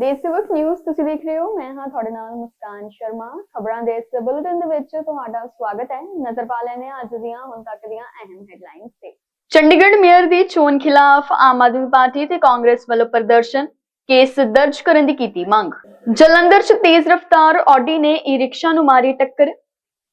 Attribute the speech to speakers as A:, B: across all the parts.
A: ਦੇਸ਼ ਨਿਊਜ਼ ਤੁਸੀਂ ਦੇਖ ਰਹੇ ਹੋ। ਮੈਂ ਹਾਂ ਤੁਹਾਡੇ ਨਾਲ ਮੁਸਕਾਨ ਸ਼ਰਮਾ। ਖਬਰਾਂ ਦੇ ਇਸ ਬੁਲੇਟਿਨ ਦੇ ਵਿੱਚ ਤੁਹਾਡਾ ਸਵਾਗਤ ਹੈ। ਨਜ਼ਰ ਪਾ ਲੈਣੇ ਅੱਜ ਦੀਆਂ, ਹੁਣ ਤੱਕ ਦੀਆਂ ਅਹਿਮ ਹੈਡਲਾਈਨਸ ਤੇ। ਚੰਡੀਗੜ੍ਹ ਮੇਅਰ ਦੀ ਚੋਣ ਖਿਲਾਫ ਆਮ ਆਦਮੀ ਪਾਰਟੀ ਤੇ ਕਾਂਗਰਸ ਵੱਲੋਂ ਪ੍ਰਦਰਸ਼ਨ, ਕੇਸ ਦਰਜ ਕਰਨ ਦੀ ਕੀਤੀ ਮੰਗ। ਜਲੰਧਰ 'ਚ ਤੇਜ਼ ਰਫ਼ਤਾਰ ਆਡੀ ਨੇ ਈ-ਰਿਕਸ਼ਾ ਨੂੰ ਮਾਰੀ ਟੱਕਰ।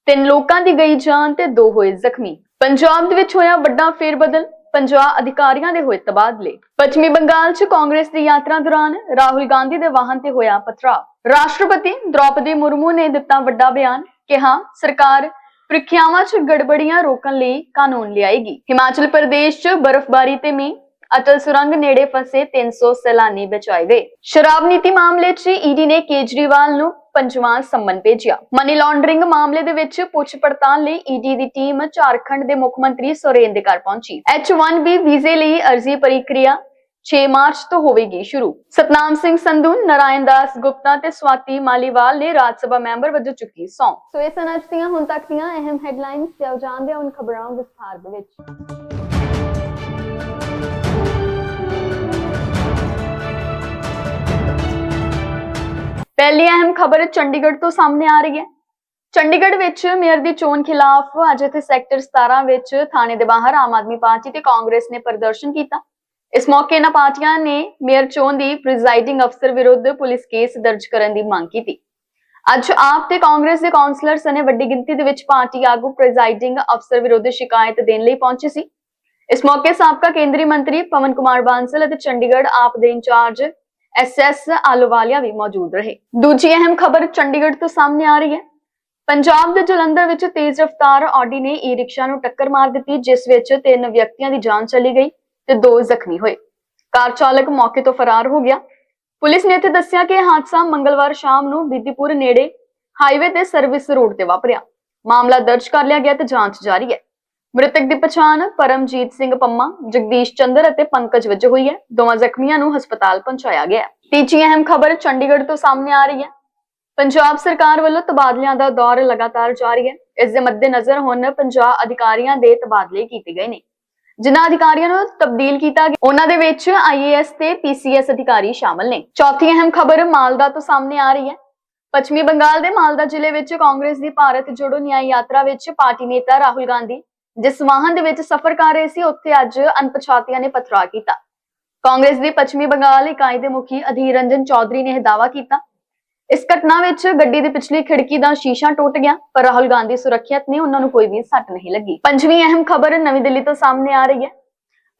A: ਤਿੰਨ ਲੋਕਾਂ ਦੀ ਗਈ ਜਾਨ ਤੇ ਦੋ ਹੋਏ ਜ਼ਖਮੀ। ਪੰਜਾਬ ਦੇ ਵਿੱਚ ਹੋਇਆ ਵੱਡਾ ਫੇਰਬਦਲ। ਪੰਜਾਬ ਅਧਿਕਾਰੀਆਂ ਦੇ ਹੋਏ ਤਬਾਦਲੇ। ਪੱਛਮੀ ਬੰਗਾਲ 'ਚ ਕਾਂਗਰਸ ਦੀ ਯਾਤਰਾ ਦੌਰਾਨ ਰਾਹੁਲ ਗਾਂਧੀ ਦੇ ਵਾਹਨ ਤੇ ਹੋਇਆ ਪਥਰਾਅ ਰਾਸ਼ਟਰਪਤੀ ਦ੍ਰੌਪਦੀ ਮੁਰਮੂ ਨੇ ਦਿੱਤਾ ਵੱਡਾ ਬਿਆਨ ਕਿਹਾ ਸਰਕਾਰ ਪ੍ਰੀਖਿਆਵਾਂ 'ਚ ਗੜਬੜੀਆਂ ਰੋਕਣ ਲਈ ਕਾਨੂੰਨ ਲਿਆਏਗੀ। ਹਿਮਾਚਲ ਪ੍ਰਦੇਸ਼ 'ਚ ਬਰਫ਼ਬਾਰੀ ਤੇ ਮੀਂਹ ਅਟਲ ਸੁਰੰਗ ਨੇੜੇ ਫਸੇ 300 ਸੈਲਾਨੀ ਬਚਾਏ ਗਏ। ਸ਼ਰਾਬ ਨੀਤੀ ਮਾਮਲੇ 'ਚ ਈਡੀ ਨੇ ਕੇਜਰੀਵਾਲ ਨੂੰ ਪੰਜਵਾਂ ਸੰਮਨ ਭੇਜਿਆ। ਮਨੀ ਲਾਂਡਰਿੰਗ ਮਾਮਲੇ ਦੇ ਵਿੱਚ ਪੁੱਛ ਪੜਤਾਲ ਲਈ ਈਡੀ ਦੀ ਟੀਮ ਝਾਰਖੰਡ ਦੇ ਮੁੱਖ ਮੰਤਰੀ ਸੋਰੇਨ ਦੇ ਘਰ ਪਹੁੰਚੀ। H1B ਵੀਜ਼ੇ ਲਈ ਅਰਜ਼ੀ ਪ੍ਰਕਿਰਿਆ 6 ਮਾਰਚ ਤੋਂ ਹੋਵੇਗੀ ਸ਼ੁਰੂ। ਸਤਨਾਮ ਸਿੰਘ ਸੰਧੂ, ਨਾਰਾਇਣ ਦਾਸ ਗੁਪਤਾ ਤੇ ਸਵਾਤੀ ਮਾਲੀਵਾਲ ਨੇ ਰਾਜ ਸਭਾ ਮੈਂਬਰ ਵਜੋਂ ਚੁੱਕੀ ਸੌਂ ਸੋ ਇਹ ਸਨ ਅੱਜ ਦੀਆਂ ਹੁਣ ਤੱਕ ਦੀਆਂ ਅਹਿਮ ਹੈਡਲਾਈਨਸ ਤੇ ਆਓ ਜਾਣਦੇ ਹਾਂ ਖਬਰਾਂ ਵਿਸਥਾਰ ਦੇ ਵਿੱਚ। ਖਬਰ ਚੰਡੀਗੜ੍ਹ ਤੋਂ ਸਾਹਮਣੇ ਆ ਰਹੀ ਹੈ। ਚੰਡੀਗੜ੍ਹ ਵਿੱਚ ਮੇਅਰ ਦੀ ਚੋਣ ਖਿਲਾਫ ਅੱਜ ਇੱਥੇ ਸੈਕਟਰ 17 ਵਿੱਚ ਥਾਣੇ ਦੇ ਬਾਹਰ ਆਮ ਆਦਮੀ ਪਾਰਟੀ ਤੇ ਕਾਂਗਰਸ ਨੇ ਪ੍ਰਦਰਸ਼ਨ ਕੀਤਾ। ਇਸ ਮੌਕੇ ਇਹਨਾਂ ਪਾਰਟੀਆਂ ਨੇ ਮੇਅਰ ਚੋਣ ਦੀ ਪ੍ਰੀਜ਼ਾਈਡਿੰਗ ਅਫਸਰ ਵਿਰੁੱਧ ਪੁਲਿਸ ਕੇਸ ਦਰਜ ਕਰਨ ਦੀ ਮੰਗ ਕੀਤੀ। ਅੱਜ ਆਪ ਤੇ ਕਾਂਗਰਸ ਦੇ ਕਾਉਂਸਲਰਸ ਨੇ ਵੱਡੀ ਗਿਣਤੀ ਦੇ ਵਿੱਚ ਪਾਰਟੀ ਆਗੂ ਪ੍ਰੀਜ਼ਾਈਡਿੰਗ ਅਫਸਰ ਵਿਰੁੱਧ ਸ਼ਿਕਾਇਤ ਦੇਣ ਲਈ ਪਹੁੰਚੇ ਸੀ। ਇਸ ਮੌਕੇ ਸਾਬਕਾ ਕੇਂਦਰੀ ਮੰਤਰੀ ਪਵਨ ਕੁਮਾਰ ਬਾਂਸਲ ਅਤੇ ਚੰਡੀਗੜ੍ਹ ਆਪ ਦੇ ਇੰਚਾਰਜ ਐਸਐਸ ਆਲੋਵਾਲੀਆ ਵੀ ਮੌਜੂਦ ਰਹੇ। ਦੂਜੀ ਅਹਿਮ ਖਬਰ ਚੰਡੀਗੜ੍ਹ ਤੋਂ ਸਾਹਮਣੇ ਆ ਰਹੀ ਹੈ। ਪੰਜਾਬ ਦੇ ਜਲੰਧਰ ਵਿੱਚ ਤੇਜ਼ ਰਫ਼ਤਾਰ ਆਡੀ ਨੇ ਈ-ਰਿਕਸ਼ਾ ਨੂੰ ਟੱਕਰ ਮਾਰ ਦਿੱਤੀ, ਜਿਸ ਵਿੱਚ ਤਿੰਨ ਵਿਅਕਤੀਆਂ ਦੀ ਜਾਨ ਚਲੀ ਗਈ ਤੇ ਦੋ ਜ਼ਖਮੀ ਹੋਏ। ਕਾਰ ਚਾਲਕ ਮੌਕੇ ਤੋਂ ਫਰਾਰ ਹੋ ਗਿਆ। ਪੁਲਿਸ ਨੇ ਇੱਥੇ ਦੱਸਿਆ ਕਿ ਇਹ ਹਾਦਸਾ ਮੰਗਲਵਾਰ ਸ਼ਾਮ ਨੂੰ ਬਿੱਦੀਪੁਰ ਨੇੜੇ ਹਾਈਵੇ ਤੇ ਸਰਵਿਸ ਰੋਡ ਤੇ ਵਾਪਰਿਆ। ਮਾਮਲਾ ਦਰਜ ਕਰ ਲਿਆ ਗਿਆ ਤੇ ਜਾਂਚ ਜਾਰੀ ਹੈ। ਮ੍ਰਿਤਕ ਦੀ ਪਛਾਣ ਪਰਮਜੀਤ ਸਿੰਘ ਪੰਮਾ, ਜਗਦੀਸ਼ ਚੰਦਰ ਅਤੇ ਪੰਕਜ ਵਜੋਂ ਹੋਈ ਹੈ। ਦੋਵਾਂ ਜ਼ਖਮੀਆਂ ਨੂੰ ਹਸਪਤਾਲ ਪਹੁੰਚਾਇਆ ਗਿਆ ਹੈ। ਤੀਜੀ ਅਹਿਮ ਖਬਰ ਚੰਡੀਗੜ੍ਹ ਤੋਂ ਸਾਹਮਣੇ ਆ ਰਹੀ ਹੈ। ਪੰਜਾਬ ਸਰਕਾਰ ਵੱਲੋਂ ਤਬਾਦਲਿਆਂ ਦਾ ਦੌਰ ਲਗਾਤਾਰ ਜਾਰੀ ਹੈ। ਇਸ ਦੇ ਮੱਦੇਨਜ਼ਰ ਹੁਣ ਪੰਜਾਬ ਅਧਿਕਾਰੀਆਂ ਦੇ ਤਬਾਦਲੇ ਕੀਤੇ ਗਏ ਨੇ। ਜਿਨ੍ਹਾਂ ਅਧਿਕਾਰੀਆਂ ਨੂੰ ਤਬਦੀਲ ਕੀਤਾ ਗਿਆ, ਉਹਨਾਂ ਦੇ ਵਿੱਚ ਆਈਏਐਸ ਤੇ ਪੀਸੀਐਸ ਅਧਿਕਾਰੀ ਸ਼ਾਮਲ ਨੇ। ਚੌਥੀ ਅਹਿਮ ਖਬਰ ਮਾਲਦਾ ਤੋਂ ਸਾਹਮਣੇ ਆ ਰਹੀ ਹੈ। ਪੱਛਮੀ ਬੰਗਾਲ ਦੇ ਮਾਲਦਾ ਜ਼ਿਲ੍ਹੇ ਵਿੱਚ ਕਾਂਗਰਸ ਦੀ ਭਾਰਤ ਜੋੜੋ ਨਿਆਂ ਯਾਤਰਾ ਵਿੱਚ ਪਾਰਟੀ ਨੇਤਾ ਰਾਹੁਲ ਗਾਂਧੀ ਜਿਸ ਵਾਹਨ ਦੇ ਵਿੱਚ ਸਫ਼ਰ ਕਰ ਰਹੇ ਸੀ, ਉੱਥੇ ਅੱਜ ਅਣਪਛਾਤਿਆਂ ਨੇ ਪਥਰਾ ਕੀਤਾ। ਕਾਂਗਰਸ ਦੀ ਪੱਛਮੀ ਬੰਗਾਲ ਇਕਾਈ ਦੇ ਮੁਖੀ ਅਧੀਰ ਰੰਜਨ ਚੌਧਰੀ ਨੇ ਇਹ ਦਾਅਵਾ ਕੀਤਾ। ਇਸ ਘਟਨਾ ਵਿੱਚ ਗੱਡੀ ਦੀ ਪਿਛਲੀ ਖਿੜਕੀ ਦਾ ਸ਼ੀਸ਼ਾ ਟੁੱਟ ਗਿਆ, ਪਰ ਰਾਹੁਲ ਗਾਂਧੀ ਸੁਰੱਖਿਅਤ ਨੇ, ਉਹਨਾਂ ਨੂੰ ਕੋਈ ਵੀ ਸੱਟ ਨਹੀਂ ਲੱਗੀ। ਪੰਜਵੀਂ ਅਹਿਮ ਖਬਰ ਨਵੀਂ ਦਿੱਲੀ ਤੋਂ ਸਾਹਮਣੇ ਆ ਰਹੀ ਹੈ।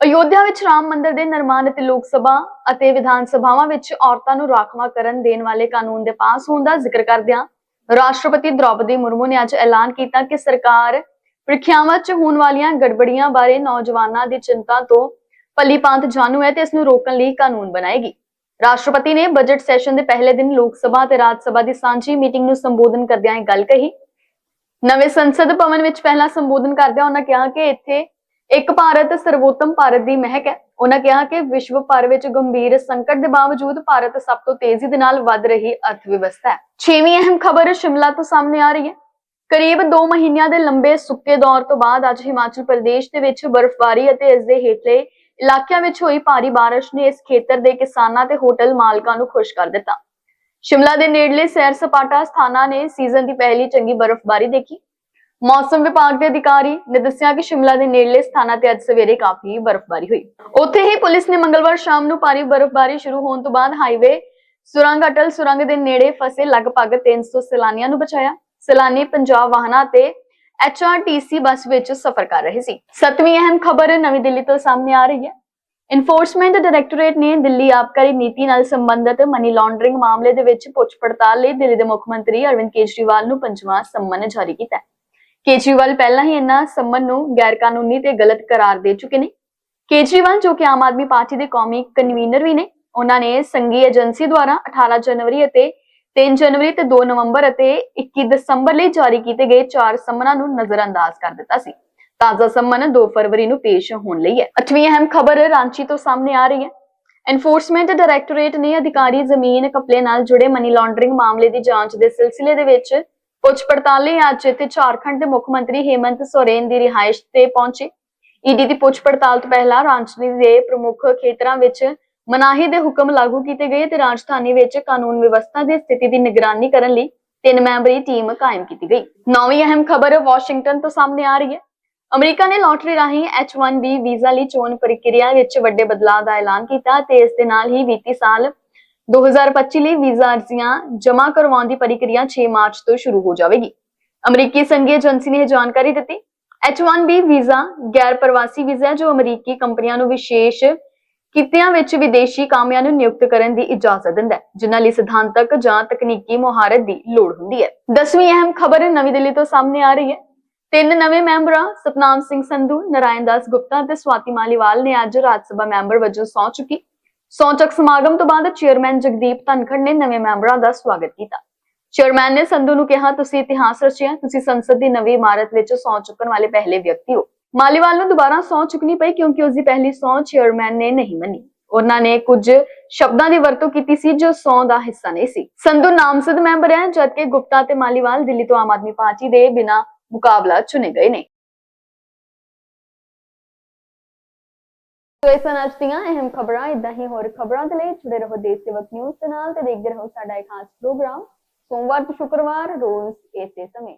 A: ਅਯੋਧਿਆ ਵਿੱਚ ਰਾਮ ਮੰਦਿਰ ਦੇ ਨਿਰਮਾਣ ਅਤੇ ਲੋਕ ਸਭਾ ਅਤੇ ਵਿਧਾਨ ਸਭਾਵਾਂ ਵਿੱਚ ਔਰਤਾਂ ਨੂੰ ਰਾਖਵਾ ਕਰਨ ਦੇਣ ਵਾਲੇ ਕਾਨੂੰਨ ਦੇ ਪਾਸ ਹੋਣ ਦਾ ਜ਼ਿਕਰ ਕਰਦਿਆਂ ਰਾਸ਼ਟਰਪਤੀ ਦ੍ਰੌਪਦੀ ਮੁਰਮੂ ਨੇ ਅੱਜ ਐਲਾਨ ਕੀਤਾ ਕਿ ਸਰਕਾਰ ਪ੍ਰੀਖਿਆਵਾਂ 'ਚ ਹੋਣ ਵਾਲੀਆਂ ਗੜਬੜੀਆਂ ਬਾਰੇ ਨੌਜਵਾਨਾਂ ਦੀ ਚਿੰਤਾ ਤੋਂ ਭਲੀਭਾਂਤ ਜਾਣੂ ਹੈ ਤੇ ਇਸ ਨੂੰ ਰੋਕਣ ਲਈ ਕਾਨੂੰਨ ਬਣਾਏਗੀ। ਰਾਸ਼ਟਰਪਤੀ ਨੇ ਬਜਟ ਸੈਸ਼ਨ ਦੇ ਪਹਿਲੇ ਦਿਨ ਲੋਕ ਸਭਾ ਤੇ ਰਾਜ ਸਭਾ ਦੀ ਸਾਂਝੀ ਮੀਟਿੰਗ ਨੂੰ ਸੰਬੋਧਨ ਕਰਦਿਆਂ ਇਹ ਗੱਲ ਕਹੀ। ਨਵੇਂ ਸੰਸਦ ਭਵਨ ਵਿੱਚ ਪਹਿਲਾ ਸੰਬੋਧਨ ਕਰਦਿਆਂ ਉਹਨਾਂ ਕਿਹਾ ਕਿ ਇੱਥੇ ਇੱਕ ਭਾਰਤ ਸਰਵੋਤਮ ਭਾਰਤ ਦੀ ਮਹਿਕ ਹੈ। ਉਹਨਾਂ ਕਿਹਾ ਕਿ ਵਿਸ਼ਵ ਭਰ ਵਿੱਚ ਗੰਭੀਰ ਸੰਕਟ ਦੇ ਬਾਵਜੂਦ ਭਾਰਤ ਸਭ ਤੋਂ ਤੇਜ਼ੀ ਦੇ ਨਾਲ ਵੱਧ ਰਹੀ ਅਰਥ ਵਿਵਸਥਾ ਹੈ। ਛੇਵੀਂ ਅਹਿਮ ਖਬਰ ਸ਼ਿਮਲਾ ਤੋਂ ਸਾਹਮਣੇ ਆ ਰਹੀ ਹੈ। ਕਰੀਬ 2 ਮਹੀਨਿਆਂ ਦੇ ਲੰਬੇ ਸੁੱਕੇ ਦੌਰ ਤੋਂ ਬਾਅਦ ਅੱਜ ਹਿਮਾਚਲ ਪ੍ਰਦੇਸ਼ ਦੇ ਵਿੱਚ ਬਰਫ਼ਬਾਰੀ ਅਤੇ ਇਸ ਦੇ ਹੇਠਲੇ ਇਲਾਕਿਆਂ ਵਿੱਚ ਹੋਈ ਭਾਰੀ ਬਾਰਿਸ਼ ਨੇ ਇਸ ਖੇਤਰ ਦੇ ਕਿਸਾਨਾਂ ਤੇ ਹੋਟਲ ਮਾਲਕਾਂ ਨੂੰ ਖੁਸ਼ ਕਰ ਦਿੱਤਾ। ਸ਼ਿਮਲਾ ਦੇ ਨੇੜਲੇ ਸੈਰ ਸਪਾਟਾ ਸਥਾਨਾਂ ਨੇ ਸੀਜ਼ਨ ਦੀ ਪਹਿਲੀ ਚੰਗੀ ਬਰਫ਼ਬਾਰੀ ਦੇਖੀ। ਮੌਸਮ ਵਿਭਾਗ ਦੇ ਅਧਿਕਾਰੀ ਨੇ ਦੱਸਿਆ ਕਿ ਸ਼ਿਮਲਾ ਦੇ ਨੇੜਲੇ ਸਥਾਨਾਂ ਤੇ ਅੱਜ ਸਵੇਰੇ ਕਾਫੀ ਬਰਫ਼ਬਾਰੀ ਹੋਈ। ਉੱਥੇ ਹੀ ਪੁਲਿਸ ਨੇ ਮੰਗਲਵਾਰ ਸ਼ਾਮ ਨੂੰ ਭਾਰੀ ਬਰਫ਼ਬਾਰੀ ਸ਼ੁਰੂ ਹੋਣ ਤੋਂ ਬਾਅਦ ਹਾਈਵੇ ਸੁਰੰਗ, ਅਟਲ ਸੁਰੰਗ ਦੇ ਨੇੜੇ ਫਸੇ ਲਗਭਗ 300 ਸੈਲਾਨੀਆਂ ਨੂੰ ਬਚਾਇਆ। ਸੈਲਾਨੀ ਪੰਜਾਬ ਵਾਹਨਾਂ ਤੇ HRTC ਬੱਸ ਵਿੱਚ ਸਫ਼ਰ ਕਰ ਰਹੇ ਸੀ। ਸੱਤਵੀਂ ਅਹਿਮ ਖਬਰ ਨਵੀਂ ਦਿੱਲੀ ਤੋਂ ਸਾਹਮਣੇ ਆ ਰਹੀ ਹੈ। ਇਨਫੋਰਸਮੈਂਟ ਡਾਇਰੈਕਟੋਰੇਟ ਨੇ ਦਿੱਲੀ ਆਬਕਾਰੀ ਨੀਤੀ ਨਾਲ ਸੰਬੰਧਿਤ ਮਨੀ ਲਾਂਡਰਿੰਗ ਮਾਮਲੇ ਦੇ ਵਿੱਚ ਪੁੱਛ ਪੜਤਾਲ ਲਈ ਦਿੱਲੀ ਦੇ ਮੁੱਖ ਮੰਤਰੀ ਅਰਵਿੰਦ ਕੇਜਰੀਵਾਲ ਨੂੰ ਪੰਜਵਾਂ ਸੰਮਨ ਜਾਰੀ ਕੀਤਾ ਹੈ। ਕੇਜਰੀਵਾਲ ਪਹਿਲਾਂ ਹੀ ਇਹਨਾਂ ਸੰਮਨ ਨੂੰ ਗੈਰ ਕਾਨੂੰਨੀ ਤੇ ਗਲਤ ਕਰਾਰ ਦੇ ਚੁੱਕੇ ਨੇ। ਕੇਜਰੀਵਾਲ, ਜੋ ਕਿ ਆਮ ਆਦਮੀ ਪਾਰਟੀ ਦੇ ਕੌਮੀ ਕਨਵੀਨਰ ਵੀ ਨੇ ਉਹਨਾਂ ਨੇ ਸੰਘੀ ਏਜੰਸੀ ਦੁਆਰਾ 18 ਜਨਵਰੀ ਅਤੇ 3 ਜਨਵਰੀ ਤੇ 2 ਨਵੰਬਰ ਅਤੇ 21 ਦਸੰਬਰ ਲਈ ਜਾਰੀ ਕੀਤੇ ਗਏ ਚਾਰ ਸੰਮਨਾਂ ਨੂੰ ਨਜ਼ਰਅੰਦਾਜ਼ ਕਰ ਦਿੱਤਾ ਸੀ। ਤਾਜ਼ਾ ਸੰਮਨ 2 ਫਰਵਰੀ ਨੂੰ ਪੇਸ਼ ਹੋਣ ਲਈ ਹੈ। ਅੱਠਵੀਂ ਅਹਿਮ ਖਬਰ ਰਾਂਚੀ ਤੋਂ ਸਾਹਮਣੇ ਆ ਰਹੀ ਹੈ। ਐਨਫੋਰਸਮੈਂਟ ਡਾਇਰੈਕਟੋਰੇਟ ਨੇ ਅਧਿਕਾਰੀ ਜ਼ਮੀਨ ਕਪਲੇ ਨਾਲ ਜੁੜੇ ਮਨੀ ਲਾਂਡਰਿੰਗ ਮਾਮਲੇ ਦੀ ਜਾਂਚ ਦੇ ਸਿਲਸਿਲੇ ਦੇ ਵਿੱਚ ਪੁੱਛ ਪੜਤਾਲ ਲਈ ਅੱਜ ਇੱਥੇ ਝਾਰਖੰਡ ਦੇ ਮੁੱਖ ਮੰਤਰੀ ਹੇਮੰਤ ਸੋਰੇਨ ਦੀ ਰਿਹਾਇਸ਼ ਤੇ ਪਹੁੰਚੇ। ਈਡੀ ਦੀ ਪੁੱਛ ਪੜਤਾਲ ਤੋਂ ਪਹਿਲਾਂ ਰਾਂਚੀ ਦੇ ਪ੍ਰਮੁੱਖ ਖੇਤਰਾਂ ਵਿੱਚ ਮਨਾਹੀ ਦੇ ਹੁਕਮ ਲਾਗੂ ਕੀਤੇ ਗਏ ਤੇ ਰਾਜਧਾਨੀ ਵਿੱਚ ਕਾਨੂੰਨ ਵਿਵਸਥਾ ਦੀ ਸਥਿਤੀ ਦੀ ਨਿਗਰਾਨੀ ਕਰਨ ਲਈ ਤਿੰਨ ਮੈਂਬਰੀ ਟੀਮ ਕਾਇਮ ਕੀਤੀ ਗਈ। ਨੌਵੀਂ ਅਹਿਮ ਖਬਰ ਵਾਸ਼ਿੰਗਟਨ ਤੋਂ ਸਾਹਮਣੇ ਆ ਰਹੀ ਹੈ। ਅਮਰੀਕਾ ਨੇ ਲਾਟਰੀ ਰਾਹੀਂ H1B ਵੀਜ਼ਾ ਲਈ ਚੋਣ ਪ੍ਰਕਿਰਿਆ ਵਿੱਚ ਵੱਡੇ ਬਦਲਾਅ ਦਾ ਐਲਾਨ ਕੀਤਾ ਤੇ ਇਸ ਦੇ ਨਾਲ ਹੀ ਵਿੱਤੀ ਸਾਲ 2025 ਲਈ ਵੀਜ਼ਾ ਅਰਜ਼ੀਆਂ ਜਮ੍ਹਾਂ ਕਰਵਾਉਣ ਦੀ ਪ੍ਰਕਿਰਿਆ 6 ਮਾਰਚ ਤੋਂ ਸ਼ੁਰੂ ਹੋ ਜਾਵੇਗੀ। ਅਮਰੀਕੀ ਸੰਘੀ ਏਜੰਸੀ ਨੇ ਇਹ ਜਾਣਕਾਰੀ ਦਿੱਤੀ H1B ਵੀਜ਼ਾ ਗੈਰ ਪ੍ਰਵਾਸੀ ਵੀਜ਼ਾ ਹੈ ਜੋ ਅਮਰੀਕੀ ਕੰਪਨੀਆਂ ਨੂੰ ਵਿਸ਼ੇਸ਼ ਕਿੱਤਿਆਂ ਵਿੱਚ ਵਿਦੇਸ਼ੀ ਕਾਮਿਆਂ ਨੂੰ ਨਿਯੁਕਤ ਕਰਨ ਦੀ ਇਜਾਜ਼ਤ ਦਿੰਦਾ ਹੈ, ਜਿਨ੍ਹਾਂ ਲਈ ਸਿਧਾਂਤਕ ਜਾਂ ਤਕਨੀਕੀ ਮੁਹਾਰਤ ਦੀ ਲੋੜ ਹੁੰਦੀ ਹੈ। ਦਸਵੀਂ ਅਹਿਮ ਖਬਰ ਨਵੀਂ ਦਿੱਲੀ ਤੋਂ ਸਾਹਮਣੇ ਆ ਰਹੀ ਹੈ। ਤਿੰਨ ਨਵੇਂ ਮੈਂਬਰਾਂ, ਸਤਨਾਮ ਸਿੰਘ ਸੰਧੂ, ਨਰਾਇਣ ਦਾਸ ਗੁਪਤਾ ਅਤੇ ਸਵਾਤੀ ਮਾਲੀਵਾਲ ਨੇ ਅੱਜ ਰਾਜ ਸਭਾ ਮੈਂਬਰ ਵਜੋਂ ਸਹੁੰ ਚੁੱਕੀ। ਸਹੁੰ ਚੱਕ ਸਮਾਗਮ ਤੋਂ ਬਾਅਦ ਚੇਅਰਮੈਨ ਜਗਦੀਪ ਧਨਖੜ ਨੇ ਨਵੇਂ ਮੈਂਬਰਾਂ ਦਾ ਸਵਾਗਤ ਕੀਤਾ। ਚੇਅਰਮੈਨ ਨੇ ਸੰਧੂ ਨੂੰ ਕਿਹਾ, ਤੁਸੀਂ ਇਤਿਹਾਸ ਰਚਿਆ, ਤੁਸੀਂ ਸੰਸਦ ਦੀ ਨਵੀਂ ਇਮਾਰਤ ਵਿੱਚ ਸਹੁੰ ਚੁੱਕਣ ਵਾਲੇ ਪਹਿਲੇ ਵਿਅਕਤੀ ਹੋ। ਮਾਲੀਵਾਲ ਨੂੰ ਦੁਬਾਰਾ ਸਹੁੰ ਚੁੱਕਣੀ ਪਈ ਕਿਉਂਕਿ ਉਸ ਦੀ ਪਹਿਲੀ ਸਹੁੰ ਚੇਅਰਮੈਨ ਨੇ ਨਹੀਂ ਮੰਨੀ। ਉਹਨਾਂ ਨੇ ਕੁਝ ਸ਼ਬਦਾਂ ਦੀ ਵਰਤੋਂ ਕੀਤੀ ਸੀ ਜੋ ਸਹੁੰ ਦਾ ਹਿੱਸਾ ਨਹੀਂ ਸੀ। ਸੰਧੂ ਨਾਮਜ਼ਦ ਮੈਂਬਰ ਹੈ, ਜਦਕਿ ਗੁਪਤਾ ਤੇ ਮਾਲੀਵਾਲ ਦਿੱਲੀ ਤੋਂ ਆਮ ਆਦਮੀ ਪਾਰਟੀ ਦੇ ਬਿਨਾਂ ਮੁਕਾਬਲਾ ਚੁਣੇ ਗਏ ਨੇ। ਸੋ ਇਸ ਨਾਲ ਅੱਜ ਦੀਆਂ ਅਹਿਮ ਖਬਰਾਂ ਇਦਾਂ ਹੀ ਹੋਰ ਖਬਰਾਂ ਦੇ ਲਈ ਜੁੜੇ ਰਹੋ ਦੇਸ਼ ਸੇਵਕ ਨਿਊਜ਼ ਦੇ ਨਾਲ ਤੇ ਦੇਖਦੇ ਰਹੋ ਸਾਡਾ ਇਹ ਖਾਸ ਪ੍ਰੋਗਰਾਮ। ਸੋਮਵਾਰ ਤੋਂ ਸ਼ੁੱਕਰਵਾਰ, ਰੋਜ਼ ਇਸੇ ਸਮੇਂ।